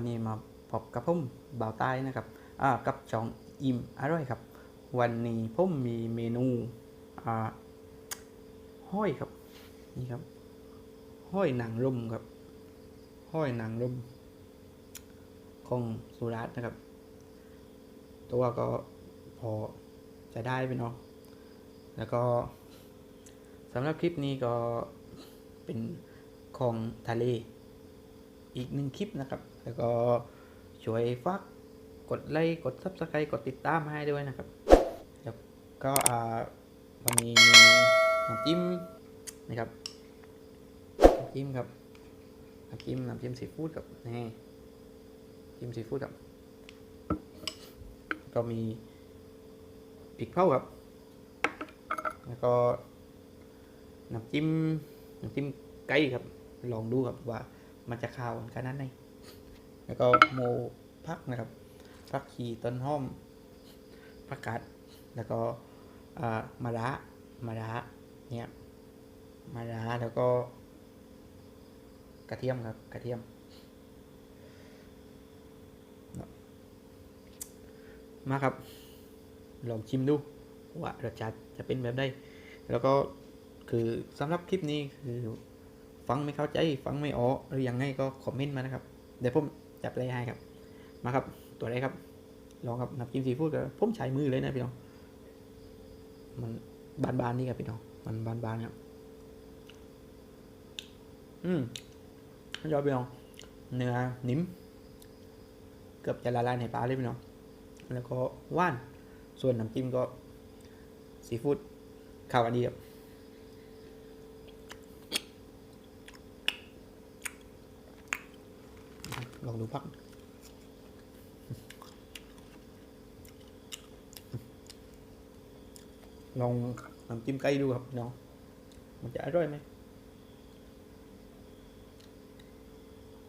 วันนี้มาพบกับผมบ่าวใต้นะครับอ่ากับช่องอิ่มอร่อยครับ วันนี้ผมมีเมนูอ่าห้อยครับนี่ครับ ห้อยหนังรมครับ ห้อยหนังรมของสุราษฎร์นะครับ ตัวก็พอจะได้ไปเนาะแล้วก็สำหรับคลิปนี้ก็เป็นของทะเล อีกหนึ่งคลิปนะครับ แล้วก็ช่วยฝากกดไลค์กด subscribe กดติดตามให้ด้วยนะครับแล้วก็อ่าวันนี้มีน้ำจิ้มนะครับน้ำจิ้มครับน้ำจิ้มน้ำจิ้มซีฟู้ดครับนี่จิ้มซีฟู้ดครับก็มีพริกเผาครับ แล้วก็น้ำจิ้มน้ำจิ้มไก่ครับ ลองดูครับว่า มันจะข้าวขนาดไหนแล้วก็โมพักนะครับพักขีต้นหอมผักกาดแล้วก็อ่ามะระมะระเนี่ยมะระแล้วก็ กระเทียมครับกระเทียมมาครับ ลองชิมดูว่ารสชาติจะเป็นแบบใดแล้วก็คือสำหรับคลิปนี้คือ ฟังไม่เข้าใจฟังไม่ออกหรือยังไงก็คอมเมนต์มานะครับ เดี๋ยวผมจับเลยให้ครับ มาครับ ตัวแรกครับ ลองครับน้ำจิ้มซีฟู้ดกับผมใช้มือเลยนะพี่น้อง มันบานๆนี่ครับพี่น้อง มันบานๆครับ อืมยอดพี่น้อง เนื้อนิ่ม เกือบจะละลายในปากเลยพี่น้อง แล้วก็ว่าน ส่วนน้ำจิ้มก็ซีฟู้ดข้ากันดีครับ ลองดูพักลองน้ำจิ้มไก่ดูครับน้อง มันจะอร่อยไหม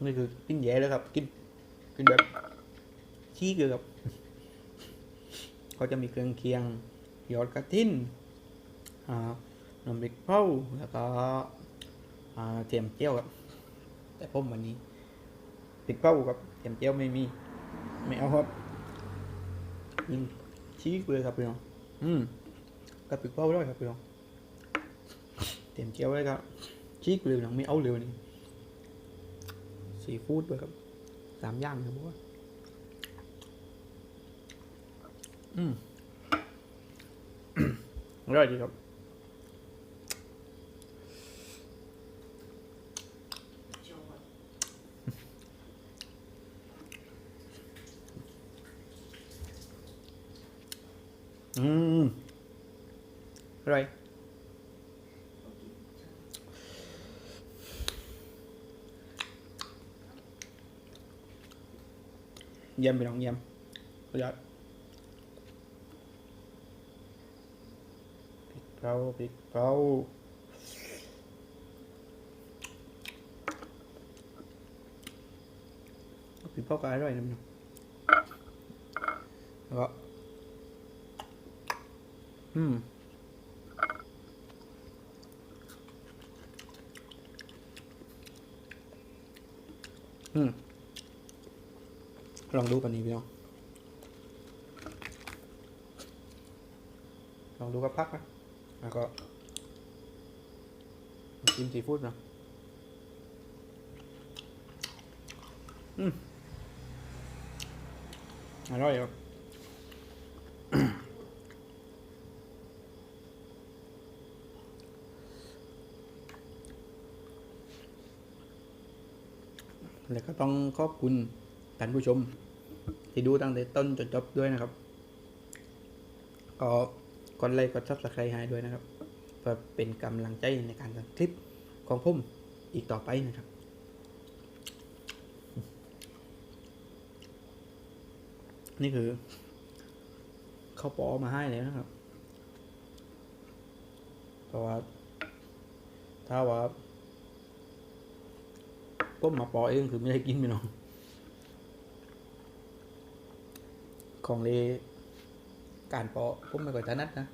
นี่คือกินแย่เลยครับ กิน กินแบบชี้เลยครับ เขาจะมีเครื่องเคียงยอดกระทินน้ำพริกเผาแล้วก็เทียมเจียวครับ แต่ผมวันนี้ ติดเป้ากับเทียมเจียวไม่มี ไม่เอาครับยิงชี้เลยครับพี่น้องอืมกับติดเป้าด้วยครับพี่น้องเทียมเจียวเลยครับชี้เลยพี่น้องไม่เอาเลยวันนี่ซีฟู้ดด้วยครับสามอย่างครับผมว่าอืมอร่อยดีครับ อืมอร่อยเยี่ยมไปน้องเยี่ยมสุดยอดพริกเผาพริกเผาพริกเผาก็อร่อยนะพี่น้องแล้วก็ อืมอืมลองดูกันนี้พี่น้องลองดูกับพักนะแล้วก็จิ้มซีฟู้ดนะอืมอร่อยครับ แล้วก็ต้องขอบคุณท่านผู้ชม ที่ดูตั้งแต่ต้นจนจบด้วยนะครับก็กดไลค์กดซับสไครต์ให้ด้วยนะครับ เพื่อเป็นกำลังใจในการทำคลิปของผมอีกต่อไปนะครับนี่คือเขาปอมาให้เลยนะครับ เพราะว่าถ้าว่า ผมมาปอเองคือไม่ได้กินพี่น้อง ของเลการปอผมไม่ค่อยถนัดนะ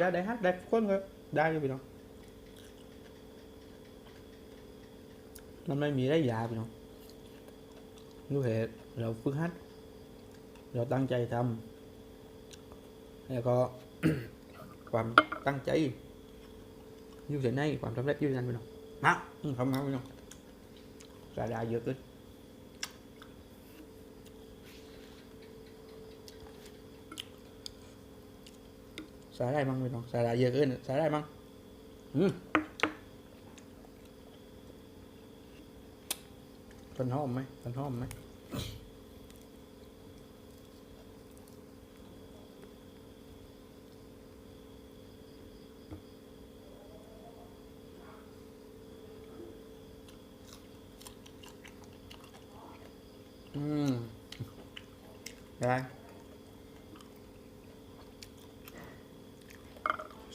ได้ได้ฮักได้คนก็ได้อยู่พี่น้องมันไม่มีได้ยาพี่น้องดูเหตุเราฝึกหัดเราตั้งใจทำแล้วก็ความตั้งใจ อยู่ที่ไหนความสำเร็จอยู่ที่นั่นพี่น้องนะอืมทำมาพี่น้องสาดาเยอะเกินสาได้มั้งพี่น้องสาดาเยอะเกินสาได้มั้งอืมต้นหอมไหมต้นหอมไหม ได้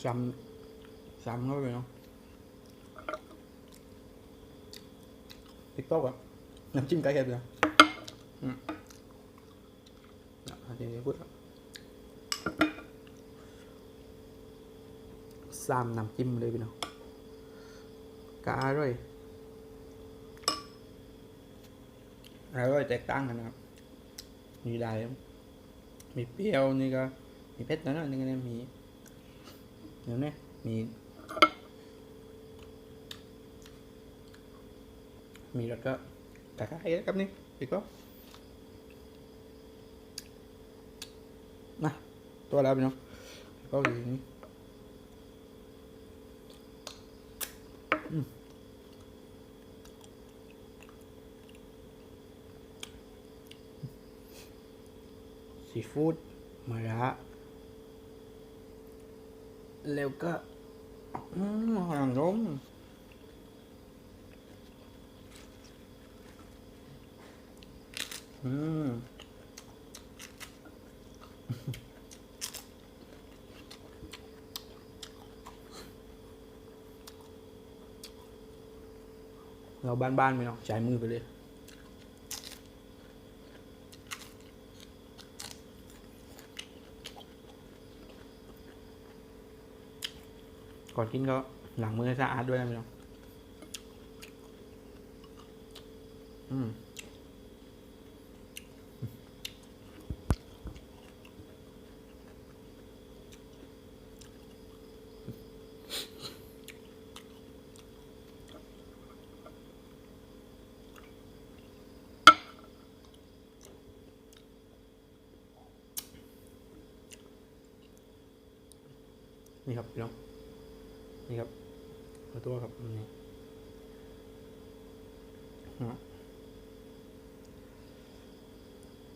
ซ้ำซ้ำเข้าไปเนาะติ๊กต๊อกอะน้ำจิ้มไก่เห็ดเลยอืมอะอั นนี้พูดครับซ้ำน้ำจิ้มเลยพี่น้องกะอร่อยมีได้ มีเปรี้ยวนี่ก็ มีเผ็ดนะนะนี่ก็เนี่ยมีเดี๋ยวนี้มี มีรสก็คล้ายๆกันครับนี่อีกก็นะตัวแล้วพี่น้องก็อยู่นี่ ซีฟู้ดมะระแล้วก็อืมหางนมอืมเราบ้านๆไม่เนาะใช้มือไปเลย ก่อนกินก็หลังมือให้สะอาดด้วยนะพี่น้องอืมนี่ครับพี่น้อง นี่ครับเอาตัวครับนี่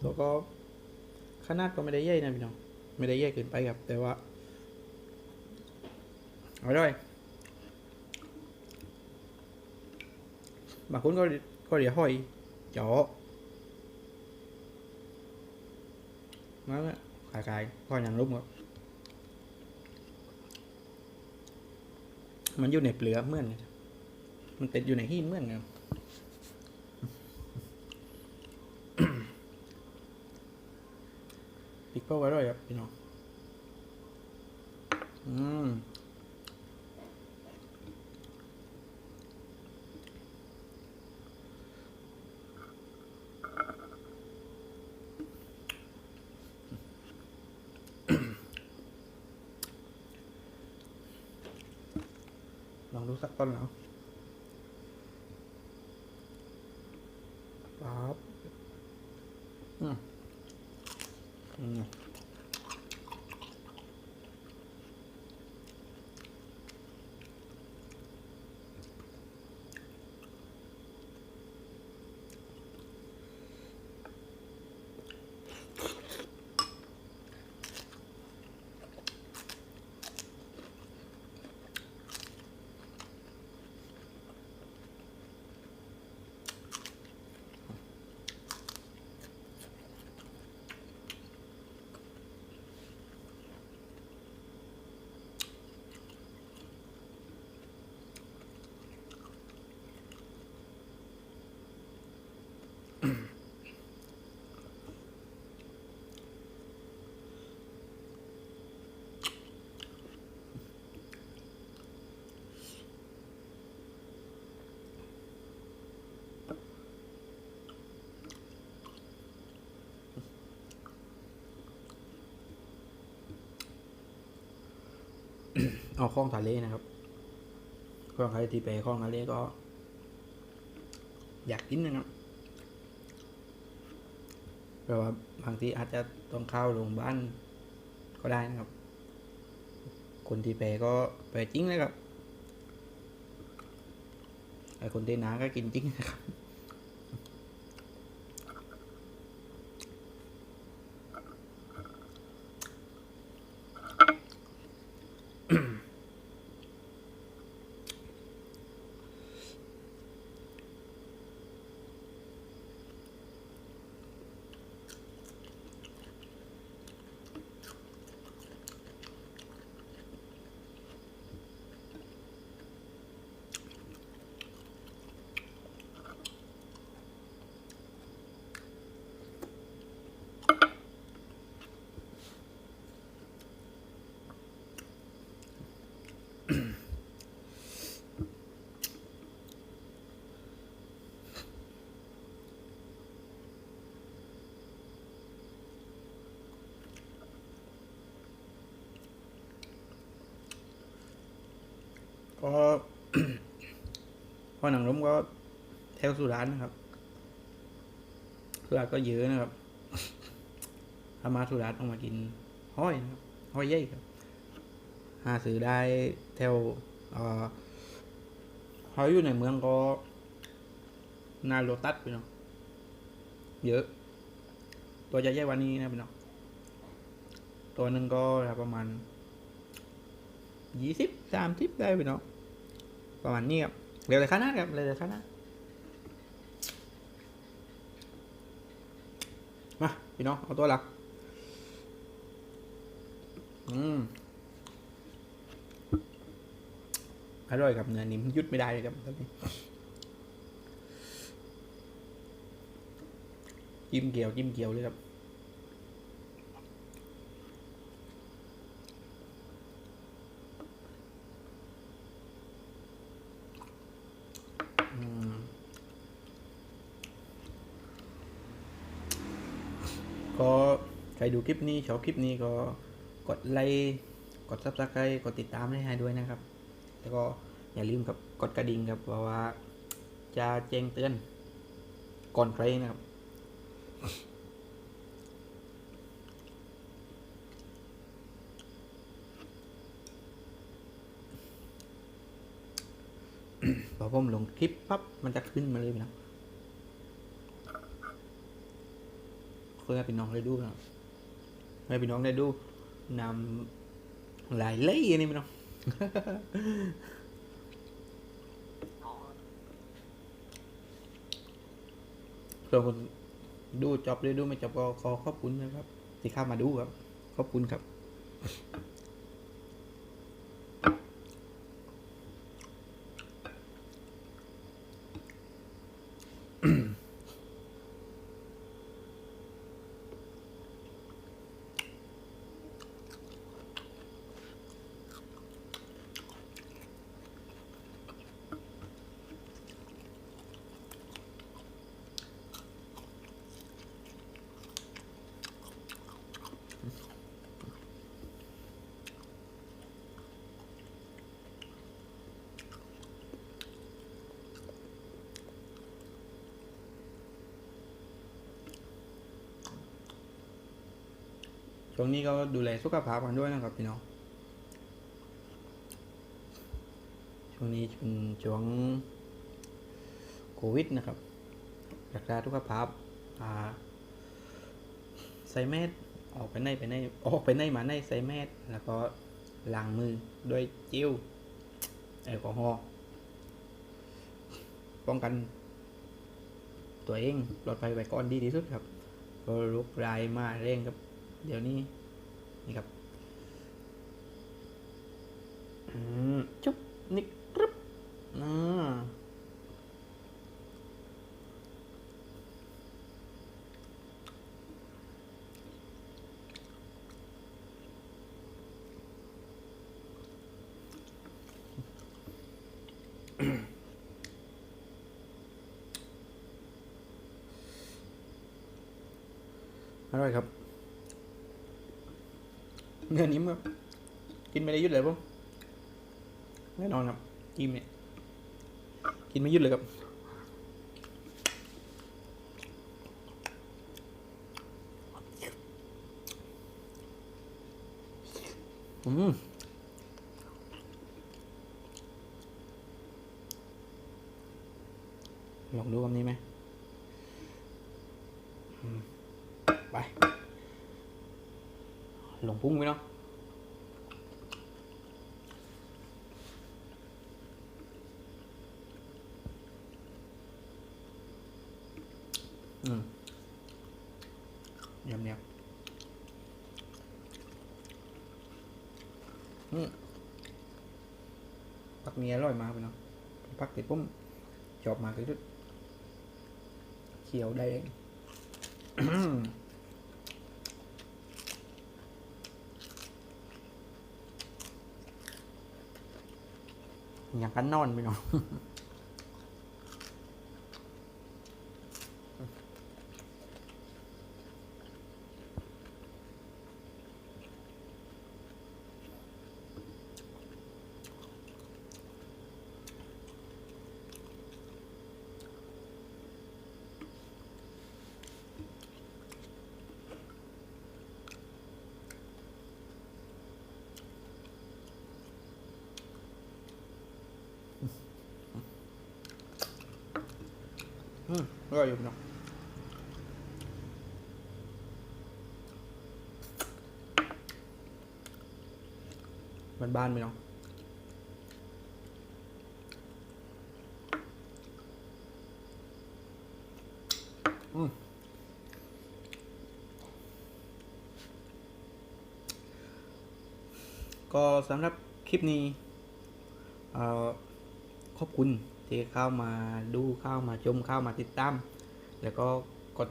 ตัวก็ขนาดก็ไม่ได้ใหญ่นะพี่น้องไม่ได้ใหญ่เกินไปครับ แต่ว่าอาด้วยบางคนก็ก็เรียกหอยจาะมาแล้วขายขายๆก็อย่างรุ่มครับ มันอยู่ในเปลือกเหมือนมันติดอยู่ในหินเหมือนกันปิกเปิลอร่อยครับพี่น้องอืม ลอ เอาคลองทะเลนะครับคลองทะเลที่ไปคลองทะเลก็ อยากกินนะครับแปลว่าบางทีอาจจะต้องเข้าโรงพยาบาลก็ได้นะครับ คนที่แปก็แปจริงเลยครับไอคนที่หนาก็กินจริงนะครับ ก็พอหนังล้มก็แถวสุรานนะครับ สุราษฎร์ก็เยอะนะครับถ้ามาสุราต้องมากินห้อยนะครับห้อยใหญ่ครับ หาซื้อได้แถวเออเขาอยู่ในเมืองก็นาโลตัสไปเนาะเยอะ ตัวจะใหญ่วันนี้นะพี่น้องตัวหนึ่งก็ประมาณยี่สิบสามสิบได้พี่น้อง ประมาณนี้ครับเร็วเลยขนาดครับเร็วเลยขนาดมาพี่น้องเอาตัวหลักอืมอร่อยครับเนื้อนิ่มยุดไม่ได้เลยครับตอนนี้จิ้มเกี๊ยวจิ้มเกี๊ยวเลยครับ อืมก็ใคร ดูคลิปนี้ชอบคลิปนี้ก็กดไลค์กดซับสไครต์กดติดตามให้ด้วยนะครับ แล้วก็อย่าลืมครับกดกระดิ่งครับเพราะว่าจะแจ้งเตือนก่อนใครนะครับพอผมลงคลิปปั๊บมันจะขึ้นมาเลยนะเพื่อให้พี่น้องได้ดูนะ ให้พี่น้องได้ดูนำหลายเล่ยนี่พี่น้องส่วนคนดูจบเลยดูไม่จบก็ขอขอบคุณนะครับ ที่เข้ามาดูครับ ขอบคุณครับ ช่วงนี้ก็ดูแลสุขภาพกันด้วยนะครับพี่น้องช่วงนี้เป็นช่วงโควิดนะครับรักษาสุขภาพใส่แมสออกไปไหนไปไหนออกไปไหนมาไหนใส่แมสแล้วก็ล้างมือด้วยเจลแอลกอฮอล์ป้องกัน ตัวเองปลอดภัยไว้ก่อนดีที่สุดครับโรครายมาเร่งครับ เดี๋ยวนี้นี่ครับอืมจุ๊บนี่กรึบอ่าอร่อยครับ เนื้อนิ่มครับ กินไม่ได้ยุดเลยผมแน่นอนครับจิ้มเนี่ยกินไม่ยุดเลยครับอืมลองดูคำนี้ไหมไป ลงพุ่งไปเนาะอืมยำเนียอืมผักเมียอร่อยมากเลยเนาะผักติดปุ้มชอบมากที่สุดเขียวแดง อย่างกันนอนไปเนาะ อืมอร่อยอยู่เนาะมันบ้านไปเนาะอืมก็สำหรับคลิปนี้ขอบคุณ ที่เข้ามาดูเข้ามาชมเข้ามาติดตาม แล้วก็กด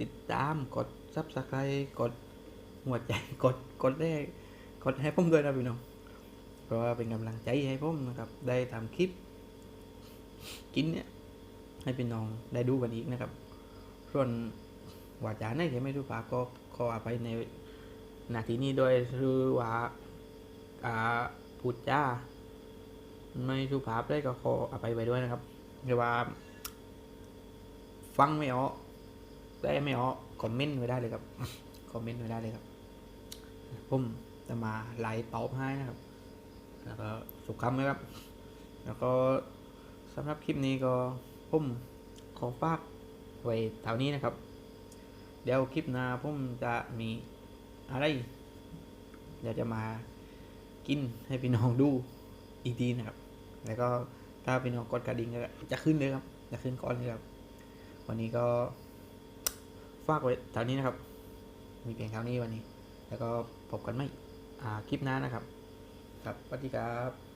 ติดตามกดซับสไครต์กดหัวใจกดกดได้กดให้ผมด้วยนะพี่น้องเพราะว่าเป็นกำลังใจให้ผมนะครับ ได้ทำคลิป กินเนี่ยให้พี่น้องได้ดูกันอีกนะครับ ส่วนวาจาไหนที่ไม่รู้ภาก็ขออภัยในนาทีนี้ด้วยคือว่าอ่าพูดจ้า ไม่สุภาพได้ก็ขออภัยไปด้วยนะครับคือว่า ฟังไม่ออกได้ไม่ออกคอมเมนต์ไว้ได้เลยครับคอมเมนต์ไว้ได้เลยครับผมจะมาไลฟ์ตอบให้นะครับ แล้วก็สุขคำนะครับ แล้วก็สำหรับคลิปนี้ก็ผมขอฝากไว้เท่านี้นะครับ เดี๋ยวคลิปหน้าผมจะมีอะไร เดี๋ยวจะมากินให้พี่น้องดูอีกทีนะครับ แล้วก็ถ้าเป็นของกดกระดิ่งก็จะขึ้นเลยครับ จะขึ้นก่อนเลยครับ วันนี้ก็ฝากไว้เท่านี้นะครับ มีเพียงเท่านี้วันนี้ แล้วก็พบกันใหม่คลิปหน้านะครับ ครับสวัสดีครับ